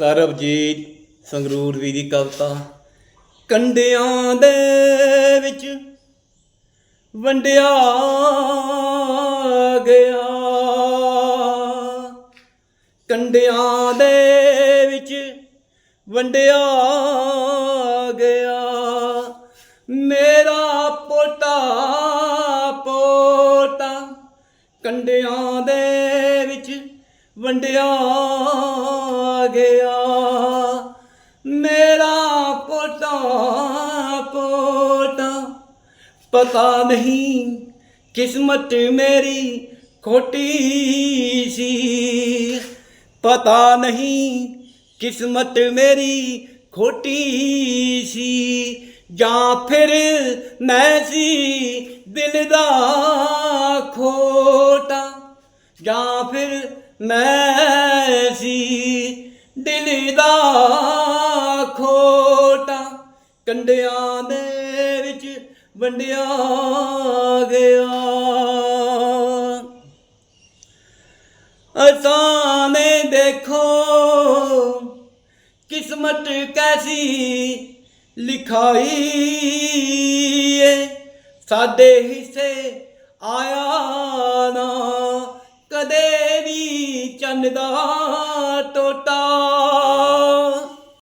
ਸਰਬਜੀਤ ਸੰਗਰੂਰ ਵੀ ਦੀ ਕਵਿਤਾ, ਕੰਡਿਆਂ ਦੇ ਵਿੱਚ ਵੰਡਿਆ ਗਿਆ। ਕੰਡਿਆਂ ਦੇ ਵਿੱਚ ਵੰਡਿਆ ਗਿਆ। ਮੇਰਾ ਪੋਟਾ ਪੋਟਾ ਕੰਡਿਆਂ ਦੇ ਵਿੱਚ ਵੰਡਿਆ ਮੇਰਾ ਪੋਟਾ ਪੋਟਾ ਪਤਾ ਨਹੀਂ ਕਿਸਮਤ ਮੇਰੀ ਖੋਟੀ ਸੀ। ਪਤਾ ਨਹੀਂ ਕਿਸਮਤ ਮੇਰੀ ਖੋਟੀ ਸੀ। ਜਾਂ ਫਿਰ ਮੈਂ ਸੀ ਦਿਲ ਦਾ ਖੋਟਾ। ਜਾਂ ਫਿਰ ਮੈਂ ਸੀ ਦਿਲ ਦਾ ਕੰਡਿਆਂ ਦੇ ਵਿੱਚ ਵੰਡਿਆ ਗਿਆ। ਅਸਾਂ ਨੇ ਦੇਖੋ ਕਿਸਮਤ ਕੈਸੀ ਲਿਖਾਈ ਏ। ਸਾਡੇ ਹਿੱਸੇ ਆਇਆ ਨਾ ਕਦੇ ਵੀ ਚੰਨ ਦਾ ਟੋਟਾ